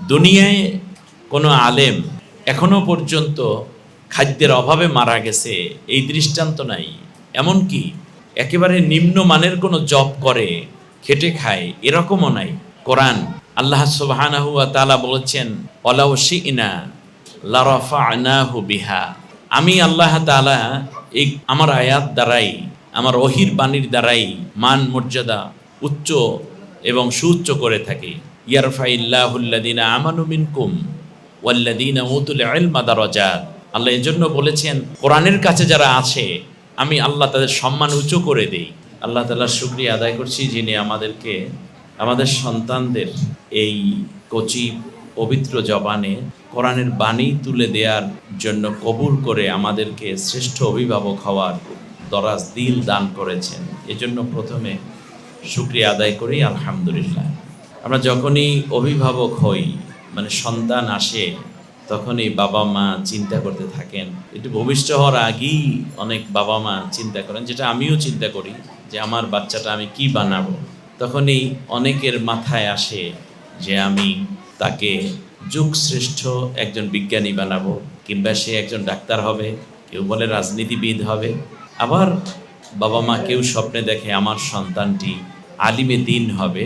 দুনিয়ায় কোনো আলেম এখনও পর্যন্ত খাদ্যের অভাবে মারা গেছে, এই দৃষ্টান্ত নাই। এমনকি একেবারে নিম্নমানের কোনো জব করে, খেটে খায়, এরকমও নাই। কোরআন আল্লাহ তাআলা বলেছেন, ওয়ালাউ শি'না লারাফা'নাহু বিহা। আমি আল্লাহ তাআলা এই আমার আয়াত দ্বারাই, আমার অহির বাণীর দ্বারাই মান মর্যাদা উচ্চ এবং সুউচ্চ করে থাকি। ইয়ারফাইল্লাহুল্লাদিনা আমানু মিনকুম ওয়াল্লাদিনা উতুল ইলমা দারাজাত আল্লাহ এজন্য বলেছেন, কোরআনের কাছে যারা আছে, আমি আল্লাহ তাদের সম্মান উঁচু করে দেই। আল্লাহ তাআলার শুকরিয়া আদায় করছি যিনি আমাদেরকে, আমাদের সন্তানদের এই কচি, পবিত্র জবানে কোরআনের বাণী তুলে দেওয়ার জন্য কবুল করে আমাদেরকে শ্রেষ্ঠ অভিভাবক হওয়ার দরাজ দিল দান করেছেন। এজন্য প্রথমে শুক্রিয়া আদায় করি, আলহামদুলিল্লাহ। আমরা যখনই অভিভাবক হই মানে সন্তান আসে, তখনই বাবা মা চিন্তা করতে থাকেন। একটু ভবিষ্যৎ হওয়ার আগেই অনেক বাবা মা চিন্তা করেন, যেটা আমিও চিন্তা করি যে আমার বাচ্চাটা আমি কি বানাবো? তখনই অনেকের মাথায় আসে যে আমি তাকে যুগশ্রেষ্ঠ একজন বিজ্ঞানী বানাবো, কিংবা সে একজন ডাক্তার হবে, কেউ বলে রাজনীতিবিদ হবে। আবার বাবা মা কেউ স্বপ্নে দেখে আমার সন্তানটি আলিমে দিন হবে।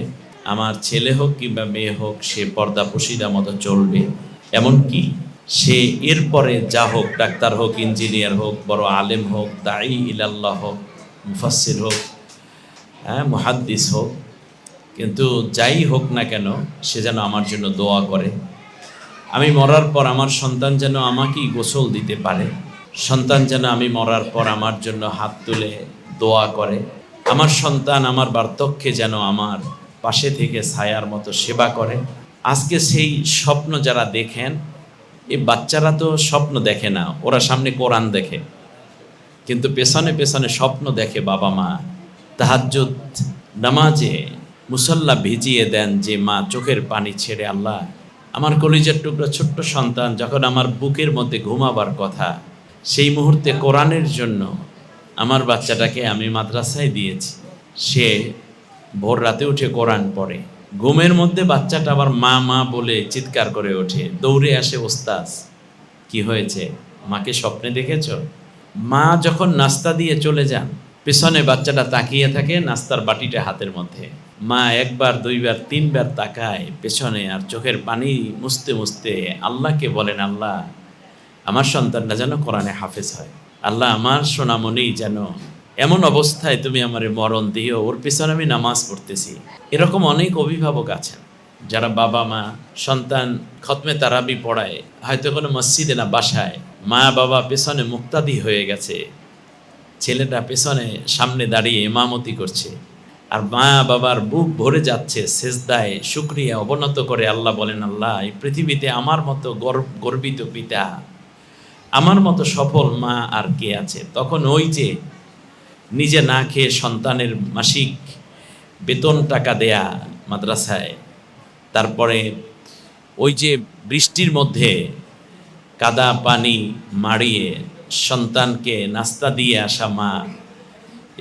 আমার ছেলে হোক কিংবা মেয়ে হোক, সে পর্দা পশিদা মতো চলবে। এমনকি সে এরপরে যা হোক, ডাক্তার হোক, ইঞ্জিনিয়ার হোক, বড় আলেম হোক দায়ী ইলাল্লাহ হোক মুফাসির হোক হ্যাঁ মহাদ্দিস হোক, কিন্তু যাই হোক না কেন, সে যেন আমার জন্য দোয়া করে। আমি মরার পর আমার সন্তান যেন আমাকেই গোসল দিতে পারে। সন্তান যেন আমি মরার পর আমার জন্য হাত তুলে দোয়া করে। আমার সন্তান, আমার বার্ধক্যে যেন আমার পাশে থেকে ছায়ার মতো সেবা করে। আজকে সেই স্বপ্ন যারা দেখেন এই বাচ্চারা তো স্বপ্ন দেখে না, ওরা সামনে কোরআন দেখে। কিন্তু পেছনে পেছনে স্বপ্ন দেখে বাবা মা, তাহাজ্জুদ নামাজে মুসল্লা ভিজিয়ে দেন যে, মা, চোখের পানি ছেড়ে আল্লাহ, আমার কলিজার টুকরা ছোট্ট সন্তান যখন আমার বুকের মধ্যে ঘুমাবার কথা, সেই মুহূর্তে কোরআনের জন্য আমার বাচ্চাটাকে আমি মাদ্রাসায় দিয়েছি। সে ভোর রাতে উঠে কোরআন পড়ে। ঘুমের মধ্যে বাচ্চাটা আবার মা মা বলে চিৎকার করে ওঠে। দৌড়ে আসে ওস্তাজ কি হয়েছে? মাকে স্বপ্নে দেখেছ? মা যখন নাস্তা দিয়ে চলে যান, পেছনে বাচ্চাটা তাকিয়ে থাকে নাস্তার বাটিটা হাতের মধ্যে। মা একবার, দুইবার, তিনবার তাকায় পেছনে আর চোখের পানি মুছতে মুছতে আল্লাহকে বলেন, আল্লাহ, আমার সন্তানটা যেন কোরআনে হাফেজ হয়। আল্লাহ আমার সোনামণি যেন এমন অবস্থায় তুমি আমার মরণ দিও, ওর পেছনে আমি নামাজ পড়তেছি। এরকম অনেক অভিভাবক আছেন, যারা বাবা, মা, সন্তান খতমে তারাবি পড়ায়, হয়তো কোনো মসজিদে না বাসায়, মা, বাবা পেছনে মুক্তাদি হয়ে গেছে, ছেলেটা পেছনে সামনে দাঁড়িয়ে ইমামতি করছে, আর মা, বাবার বুক ভরে যাচ্ছে সেজদায় শুক্রিয়া অবনত করে আল্লাহ বলেন, আল্লাহ, এই পৃথিবীতে আমার মতো গর্ব, গর্বিত পিতা, আমার মতো সফল মা আর কে আছে? তখন ওই যে নিজে না খেয়ে সন্তানের মাসিক বেতন টাকা দেয়া মাদ্রাসায়। তারপরে ওই যে বৃষ্টির মধ্যে কাদা পানি মাড়িয়ে সন্তানকে নাস্তা দিয়ে আসা মা,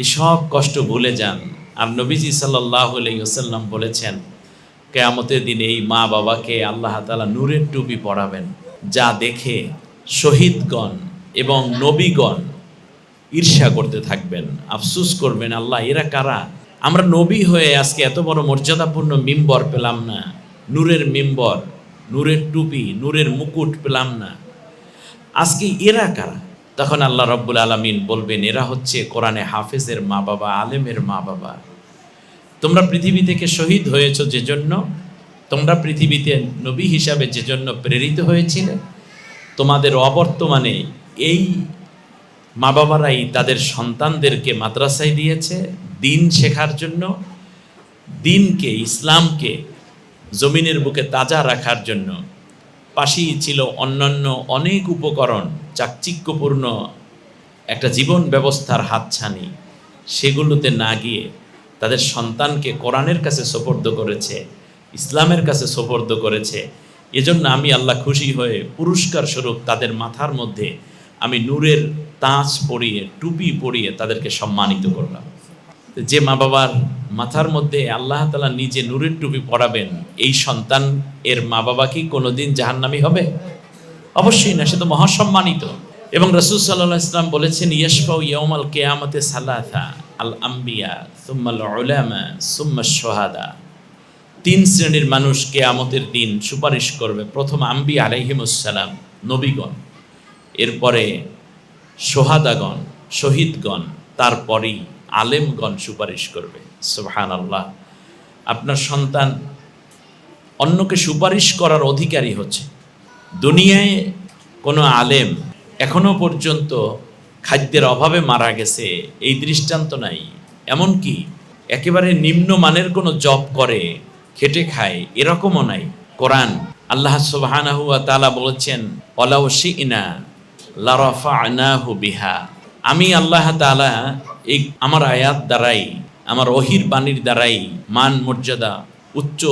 এসব কষ্ট ভুলে যান। আর নবীজি সাল্লাহ আলাইসাল্লাম বলেছেন, কেয়ামতের দিন এই মা বাবাকে আল্লাহ তালা নূরের টুপি পরাবেন। যা দেখে শহীদগণ এবং নবীগণ ঈর্ষা করতে থাকবেন, আফসুস করবেন, আল্লাহ, এরা কারা? আমরা নবী হয়ে আজকে এত বড় মর্যাদাপূর্ণ মিম্বর পেলাম না, নূরের মিম্বর, নূরের টুপি, নূরের মুকুট পেলাম না। আজকে এরা কারা? তখন আল্লাহ রব্বুল আলমিন বলবেন, এরা হচ্ছে কোরআনে হাফেজের মা বাবা আলেমের মা বাবা তোমরা পৃথিবী থেকে শহীদ হয়েছ যে জন্য তোমরা পৃথিবীতে নবী হিসাবে যে জন্য প্রেরিত হয়েছিলে, তোমাদের অবর্তমানে এই মা বাবারাই তাদের সন্তানদেরকে মাদ্রাসায় দিয়েছে দিন শেখার জন্য, দিনকে, ইসলামকে জমিনের বুকে তাজা রাখার জন্য। পাশেই ছিল অন্যান্য অনেক উপকরণ, চাকচিক্যপূর্ণ একটা জীবন ব্যবস্থার হাতছানি। সেগুলোতে না গিয়ে তাদের সন্তানকে কোরআনের কাছে সোপর্দ করেছে, ইসলামের কাছে সোপর্দ করেছে। এজন্য আমি আল্লাহ খুশি হয়ে পুরস্কার স্বরূপ তাদের মাথার মধ্যে আমি নূরের তাজ পরিয়ে, টুপি পরিয়ে তাদেরকে সম্মানিত করলাম। যে মা বাবার মাথার মধ্যে আল্লাহ তালা নিজে নূরের টুপি পরাবেন, এই সন্তান এর মা বাবা কি কোনোদিন জাহান্নামি হবে? অবশ্যই না, সে তো মহাসম্মানিত। এবং রসুল সাল্লাহ ইসলাম বলেছেন, ইয়শফাউ ইয়মাল কেয়ামতে সালাথা আল আম্বিয়া সুম্মাল উলামা, সুম্মা সোহাদা তিন শ্রেণির মানুষ কেয়ামতের দিন সুপারিশ করবে, প্রথম আম্বি আলাইহিমুসালাম নবীগণ। এরপরে সোহাদাগণ, শহীদগণ, তারপরেই আলেমগণ সুপারিশ করবে। সুবহান আল্লাহ আপনার সন্তান অন্যকে সুপারিশ করার অধিকারী হচ্ছে। দুনিয়ায় কোনো আলেম এখনও পর্যন্ত খাদ্যের অভাবে মারা গেছে, এই দৃষ্টান্ত নাই। এমনকি একেবারে নিম্নমানের কোনো জব করে, খেটে খায়, এরকমও নাই। কোরআন আল্লাহ সুবহানাহু ওয়া তাআলা বলেছেন, ওয়ালাউ শি'না লারাফা'নাহু বিহা। আমি আল্লাহ তাআলা এই আমার আয়াত দ্বারাই, আমার অহির বাণীর দ্বারাই মান, মর্যাদা উচ্চ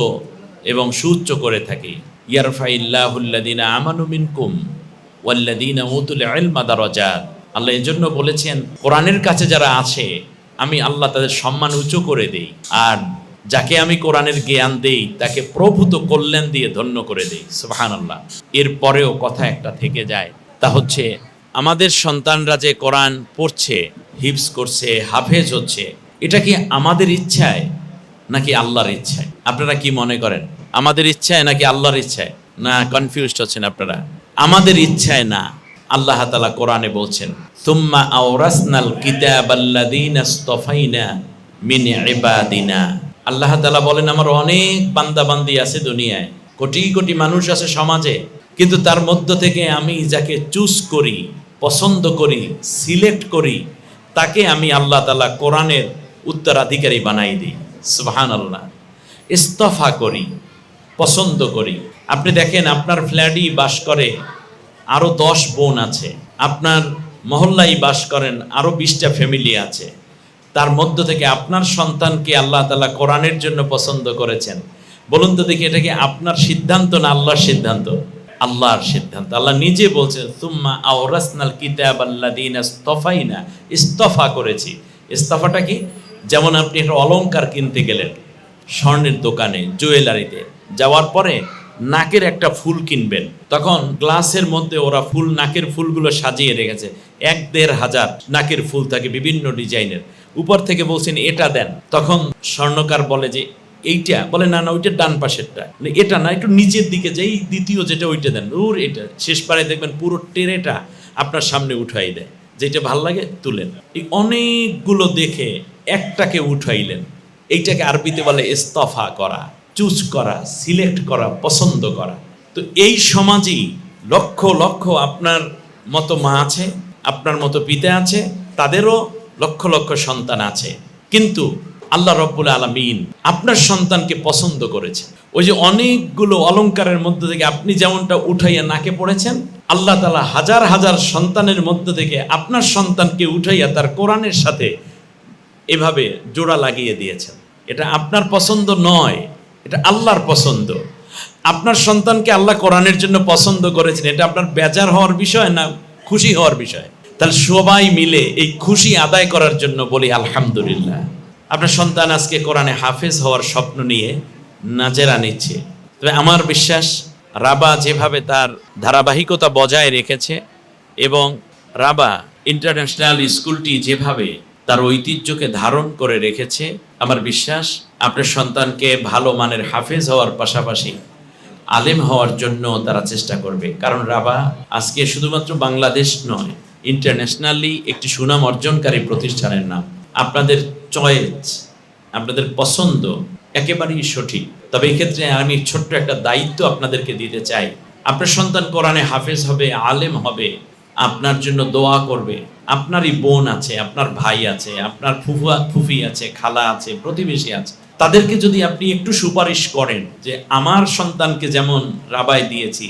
এবং সুউচ্চ করে থাকি। ইয়ারফাইল্লাহুল্লাদিনা আমানু মিনকুম ওয়াল্লাদিনা উতুল ইলমা দারাজাত আল্লাহ এজন্য বলেছেন, কোরআনের কাছে যারা আছে, আমি আল্লাহ তাদের সম্মান উঁচু করে দেই। আর যাকে আমি কোরআনের জ্ঞান দেই, তাকে প্রভূত কল্যাণ দিয়ে ধন্য করে দেই। সুবহানাল্লাহ। এরপরেও কথা একটা থেকে যায়। তা হচ্ছে, আমাদের সন্তানরা যে কোরআন পড়ছে হিপস করছে, হাফেজ হচ্ছে, এটা কি আমাদের ইচ্ছায় নাকি আল্লাহর ইচ্ছায়? আপনারা কি মনে করেন? আমাদের ইচ্ছায় নাকি আল্লাহর ইচ্ছায়? না কনফিউজড হচ্ছেন আপনারা। আমাদের ইচ্ছায় না, আল্লাহ তাআলা কোরআনে বলছেন তুম্মা আওরাসনাল ইসতাফাইনা মিন ইবাদিনা। আল্লাহ তাআলা বলেন, আমার অনেক বান্দাবান্দি আছে দুনিয়ায় কোটি কোটি মানুষ আছে সমাজে, কিন্তু তার মধ্য থেকে আমি যাকে চুজ করি, পছন্দ করি সিলেক্ট করি, তাকে আমি আল্লাহ তালা কোরআনের উত্তরাধিকারী বানাই দিই। সুবহান আল্লাহ ইস্তফা করি, পছন্দ করি। আপনি দেখেন, আপনার ফ্ল্যাটই বাস করে আরও দশ বোন আছে। আপনার মহল্লাই বাস করেন আরও বিশটা ফ্যামিলি আছে। তার মধ্য থেকে আপনার সন্তানকে আল্লাহ তালা কোরআনের জন্য পছন্দ করেছেন। বলুন তো দেখি, এটা কি আপনার সিদ্ধান্ত না আল্লাহর সিদ্ধান্ত? আল্লাহর সিদ্ধান্ত। আল্লাহ নিজে বলছেন তুম্মা আওরাসনাল কিতাব আল্লাদিন ইস্তফাইনা। ইস্তফা করেছি। ইস্তফাটা কি? যেমন আপনি একটা অলঙ্কার কিনতে গেলেন স্বর্ণের দোকানে, জুয়েলারিতে, যাওয়ার পরে নাকের একটা ফুল কিনবেন। তখন গ্লাসের মধ্যে ওরা ফুল, নাকের ফুলগুলো সাজিয়ে রেখেছে। এক দেড় হাজার নাকের ফুল থাকে বিভিন্ন ডিজাইনের। উপর থেকে বলছেন, এটা দেন। তখন স্বর্ণকার বলে যে এইটা, বলে, না না, ওইটা ডান পাশেরটা। এটা না, একটু নিচের দিকে যেই দ্বিতীয় যেটা, ওইটা দেন। ওর এটা। শেষ পারে দেখবেন পুরো টেরেটা আপনার সামনে উঠাই দেয়। যেটা ভালো লাগে, তুলেন। এই অনেকগুলো দেখে একটাকে উঠাইলেন। এইটাকে আরবিতে বলে ইস্তফা করা, চুজ করা, সিলেক্ট করা, পছন্দ করা। তো এই সমাজেই লক্ষ লক্ষ আপনার মতো মা আছে, আপনার মতো পিতা আছে, তাদেরও লক্ষ লক্ষ সন্তান আছে। কিন্তু আল্লাহ রব্বুল আলমিন আপনার সন্তানকে পছন্দ করেছেন। ওই যে অনেকগুলো অলংকারের মধ্যে থেকে আপনি যেমনটা উঠাইয়া নাকে পড়েছেন, আল্লাহ তালা হাজার হাজার সন্তানের মধ্য থেকে আপনার সন্তানকে উঠাইয়া তার কোরআনের সাথে এভাবে জোড়া লাগিয়ে দিয়েছেন। এটা আপনার পছন্দ নয়, এটা আল্লাহর পছন্দ। আপনার সন্তানকে আল্লাহ কোরআনের জন্য পছন্দ করেছেন, এটা আপনার বেজার হওয়ার বিষয় না খুশি হওয়ার বিষয়? তাহলে সবাই মিলে এই খুশি আদায় করার জন্য বলি, আলহামদুলিল্লাহ। আপনার সন্তান আজকে কোরআনে হাফেজ হওয়ার স্বপ্ন নিয়ে নাজেরা নিচ্ছে। তবে আমার বিশ্বাস, রাবা যেভাবে তার ধারাবাহিকতা বজায় রেখেছে এবং রাবা ইন্টারন্যাশনাল স্কুলটি যেভাবে তার ঐতিহ্যকে ধারণ করে রেখেছে, আমার বিশ্বাস, আপনার সন্তানকে ভালো মানের হাফেজ হওয়ার পাশাপাশি আলেম হওয়ার জন্য তারা চেষ্টা করবে। কারণ রাবা আজকে শুধুমাত্র বাংলাদেশ নয়, ইন্টারন্যাশনালি একটি সুনাম অর্জনকারী প্রতিষ্ঠানের নাম। আপনাদের চয়েস আপনাদের পছন্দ, একেবারেই সঠিক। তবে এই ক্ষেত্রে আমি ছোট্ট একটা দায়িত্ব আপনাদেরকে দিতে চাই। আপনার সন্তান কোরআনে হাফেজ হবে, আলেম হবে, আপনার জন্য দোয়া করবে। আপনারই বোন আছে, আপনার ভাই আছে, আপনার ফুফুয়া ফুফি আছে, খালা আছে, প্রতিবেশী আছে। তাদেরকে যদি আপনি একটু সুপারিশ করেন যে আমার সন্তানকে যেমন রাবাই দিয়েছি,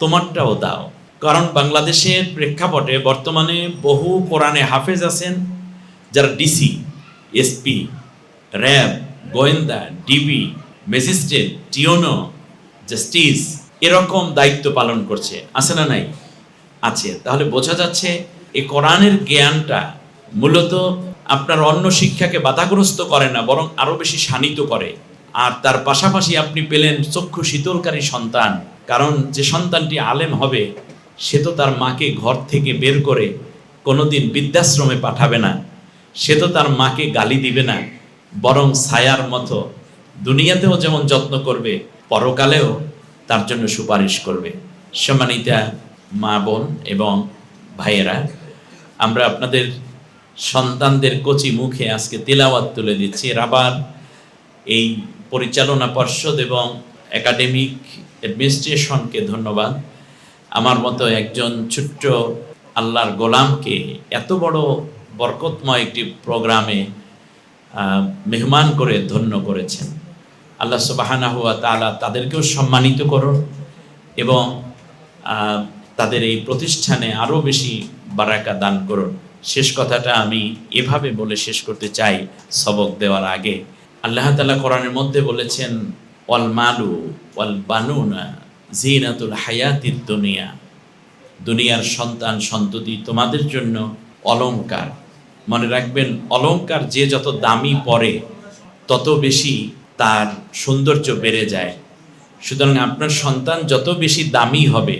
তোমারটাও দাও। কারণ বাংলাদেশের প্রেক্ষাপটে বর্তমানে বহু কোরআনে হাফেজ আছেন, যারা ডিসি। এসপি র্যাব, গোয়েন্দা, ডিবি, ম্যাজিস্ট্রেট, টিওনো, জাস্টিস, এরকম দায়িত্ব পালন করছে। আছে না নাই? আছে। তাহলে বোঝা যাচ্ছে এই কোরআনের জ্ঞানটা মূলত আপনার অন্য শিক্ষাকে বাধাগ্রস্ত করে না, বরং আরও বেশি শানিত করে। আর তার পাশাপাশি আপনি পেলেন চক্ষু শীতলকারী সন্তান, কারণ যে সন্তানটি আলেম হবে, সে তো তার মাকে ঘর থেকে বের করে কোনোদিন বৃদ্ধাশ্রমে পাঠাবে না। সে তো তার মাকে গালি দিবে না, বরং ছায়ার মতো দুনিয়াতেও যেমন যত্ন করবে, পরকালেও তার জন্য সুপারিশ করবে। সম্মানিতা মা বোন এবং ভাইয়েরা, আমরা আপনাদের সন্তানদের কচি মুখে আজকে তেলাওয়াত তুলে দিচ্ছি। এর আবার এই পরিচালনা পর্ষদ এবং একাডেমিক অ্যাডমিনিস্ট্রেশনকে ধন্যবাদ। আমার মতো একজন ছোট্ট আল্লাহর গোলামকে এত বড় বরকতময় একটি প্রোগ্রামে মেহমান করে ধন্য করেছেন। আল্লাহ সুবাহানা হুয়া তালা তাদেরকেও সম্মানিত করুন এবং তাদের এই প্রতিষ্ঠানে আরও বেশি বারাকা দান করুন। শেষ কথাটা আমি এভাবে বলে শেষ করতে চাই সবক দেওয়ার আগে। আল্লাহ তালা কোরআনের মধ্যে বলেছেন অল মালু ওয়াল বানুনা জিনাতুল হায়াতির দুনিয়া। দুনিয়ার সন্তান সন্ততি তোমাদের জন্য অলংকার। মনে রাখবেন, অলংকার যে যত দামি পরে, তত বেশি তার সৌন্দর্য বেড়ে যায়। সুতরাং আপনার সন্তান যত বেশি দামি হবে,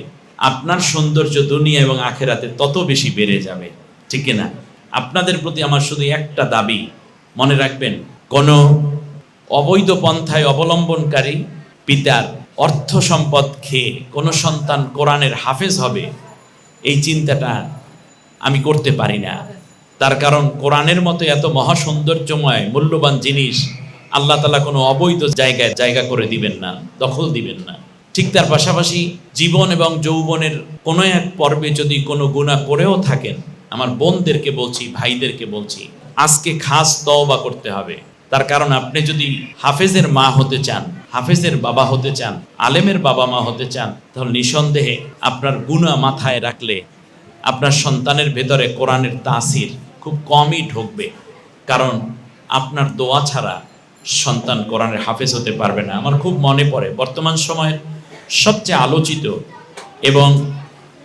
আপনার সৌন্দর্য দুনিয়া এবং আখেরাতে তত বেশি বেড়ে যাবে। ঠিক না আপনাদের প্রতি আমার শুধু একটা দাবি, মনে রাখবেন, কোনো অবৈধ পন্থায় অবলম্বনকারী পিতার অর্থ সম্পদ খেয়ে কোনো সন্তান কোরআনের হাফেজ হবে, এই চিন্তাটা আমি করতে পারি না। তার কারণ কোরআনের মতো এত মহা সৌন্দর্যময় মূল্যবান জিনিস আল্লাহ তালা কোনো অবৈধ জায়গায় জায়গা করে দিবেন না, দখল দিবেন না। ঠিক তার পাশাপাশি জীবন এবং যৌবনের কোনো এক পর্বে যদি কোনো গুণা করেও থাকেন, আমার বোনদেরকে বলছি, ভাইদেরকে বলছি, আজকে খাস তওবা করতে হবে। তার কারণ আপনি যদি হাফেজের মা হতে চান, হাফেজের বাবা হতে চান, আলেমের বাবা মা হতে চান, তাহলে নিঃসন্দেহে আপনার গুণা মাথায় রাখলে আপনার সন্তানের ভেতরে কোরআনের তাসির খুব কমই ঢুকবে। কারণ আপনার দোয়া ছাড়া সন্তান কোরআনের হাফেজ হতে পারবে না। আমার খুব মনে পড়ে, বর্তমান সময়ের সবচেয়ে আলোচিত এবং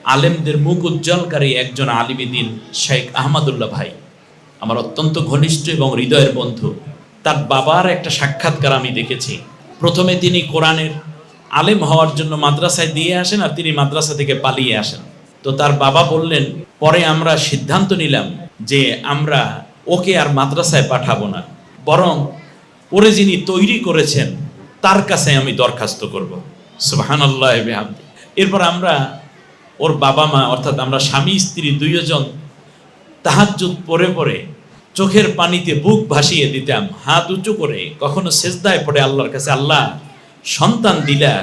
আলেমদের মুখ উজ্জ্বলকারী একজন আলিমিদিন শেখ আহমদুল্লাহ ভাই, আমার অত্যন্ত ঘনিষ্ঠ এবং হৃদয়ের বন্ধু। তার বাবার একটা সাক্ষাৎকার আমি দেখেছি। প্রথমে তিনি কোরআনের আলেম হওয়ার জন্য মাদ্রাসায় দিয়ে আসেন আর তিনি মাদ্রাসা থেকে পালিয়ে আসেন। তো তার বাবা বললেন, পরে আমরা সিদ্ধান্ত নিলাম যে আমরা ওকে আর মাদ্রাসায় পাঠাবো না, বরং ওরে যিনি তৈরি করেছেন, তার কাছে আমি দরখাস্ত করব। সুবহানাল্লাহ এরপর আমরা ওর বাবা মা, অর্থাৎ আমরা স্বামী, স্ত্রী দুইজন তাহাজ্জুদ পরে পরে চোখের পানিতে বুক ভাসিয়ে দিতাম, হাত উঁচু করে, কখনো সেজদায় পড়ে আল্লাহর কাছে আল্লাহ সন্তান দিলা,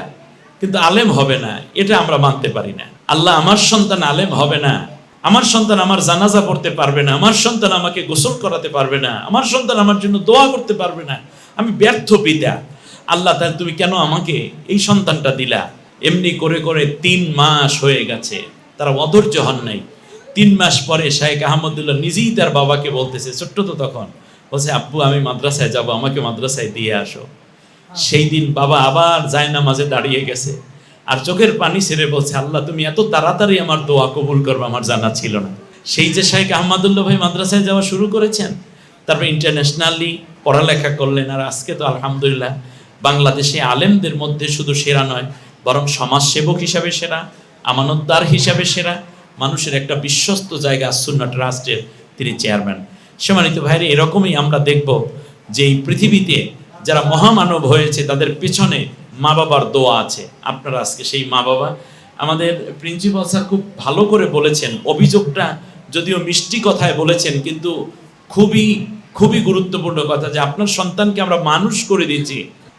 কিন্তু আলেম হবে না, এটা আমরা মানতে পারি না। আল্লাহ আমার সন্তান আলেম হবে না আমার সন্তান আমার জানাজা পড়তে পারবে না আমার সন্তান আমাকে গোসল করাতে পারবে না আমার সন্তান আমার জন্য দোয়া করতে পারবে না আমি ব্যর্থ পিতা। আল্লাহ তাহলে তুমি কেন আমাকে এই সন্তানটা দিলা? এমনি করে করে তিন মাস হয়ে গেছে তারা অধৈর্য হন নাই। তিন মাস পরে শাহেক আহমদুল্লাহ নিজেই তার বাবাকে বলতেছে ছোট্ট তো তখন বলছে আব্বু আমি মাদ্রাসায় যাব আমাকে মাদ্রাসায় দিয়ে আসো। সেই দিন বাবা আবার যায় নামাজে দাঁড়িয়ে গেছে। আর চোখের পানি ছেড়ে বলছে, আল্লাহ, তুমি এত তাড়াতাড়ি আমার দোয়া কবুল করবে, আমার জানা ছিল না। সেই যে শাহেক আহমদুল্লাহ ভাই মাদ্রাসায় যাওয়া শুরু করেছেন, তারপর ইন্টারন্যাশনালি পড়ালেখা করলেন, আর আজকে তো আলহামদুলিল্লাহ বাংলাদেশে আলেমদের মধ্যে শুধু সেরা নয়, বরং সমাজসেবক হিসাবে সেরা, আমানতদার হিসাবে সেরা, মানুষের একটা বিশ্বস্ত জায়গা সুন্না ট্রাস্টের তিনি চেয়ারম্যান। সম্মানিত ভাইরে এরকমই আমরা দেখব যে এই পৃথিবীতে যারা মহামানব হয়েছে, তাদের পেছনে মা বাবার দোয়া আছে। আপনারা আজকে সেই মা বাবা। আমাদের প্রিন্সিপাল স্যার খুব ভালো করে বলেছেন। অভিযোগটা যদিও মিষ্টি কথায় বলেছেন, কিন্তু খুবই খুবই গুরুত্বপূর্ণ কথা যে আপনার সন্তানকে আমরা মানুষ করে দিয়েছি,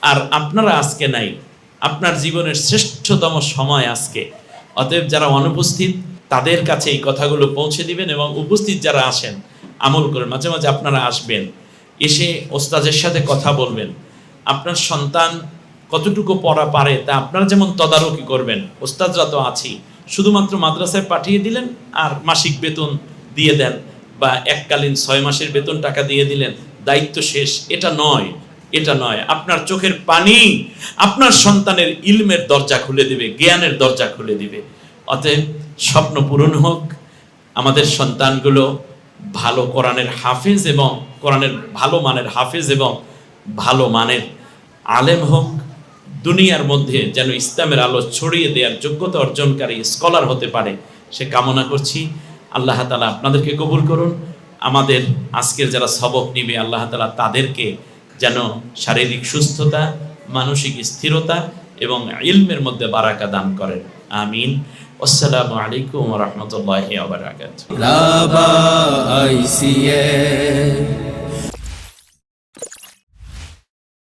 আর আপনারা আজকে নাই। আপনার জীবনের শ্রেষ্ঠতম সময় আজকে। অতএব যারা অনুপস্থিত, তাদের কাছে এই কথাগুলো পৌঁছে দিবেন এবং উপস্থিত যারা আসেন আমল করেন মাঝে মাঝে আপনারা আসবেন। এসে ওস্তাদের সাথে কথা বলবেন। আপনার সন্তান কতটুকু পড়া পারে তা আপনারা যেমন তদারকি করবেন, ওস্তাদরা তো আছি। শুধুমাত্র মাদ্রাসায় পাঠিয়ে দিলেন আর মাসিক বেতন দিয়ে দেন বা এককালীন ছয় মাসের বেতন টাকা দিয়ে দিলেন, দায়িত্ব শেষ। এটা নয় এটা নয়। আপনার চোখের পানি আপনার সন্তানের ইলমের দরজা খুলে দিবে, জ্ঞানের দরজা খুলে দিবে। অতএব স্বপ্ন পূরণ হোক, আমাদের সন্তানগুলো ভালো কোরআনের হাফেজ এবং কোরআনের ভালো মানের হাফেজ এবং ভালো মানের আলেম হোক দুনিয়ার মধ্যে যেন ইসলামের আলো ছড়িয়ে দেওয়ার যোগ্যতা অর্জনকারী স্কলার হতে পারে, সে কামনা করছি। আল্লাহ তালা আপনাদেরকে কবুল করুন। আমাদের আজকের যারা সবক নিবে, আল্লাহ তালা তাদেরকে যেন শারীরিক সুস্থতা, মানসিক স্থিরতা এবং ইলমের মধ্যে বারাকা দান করেন। আমিন। আসসালামু আলাইকুম রহমতুল্লাহ ICF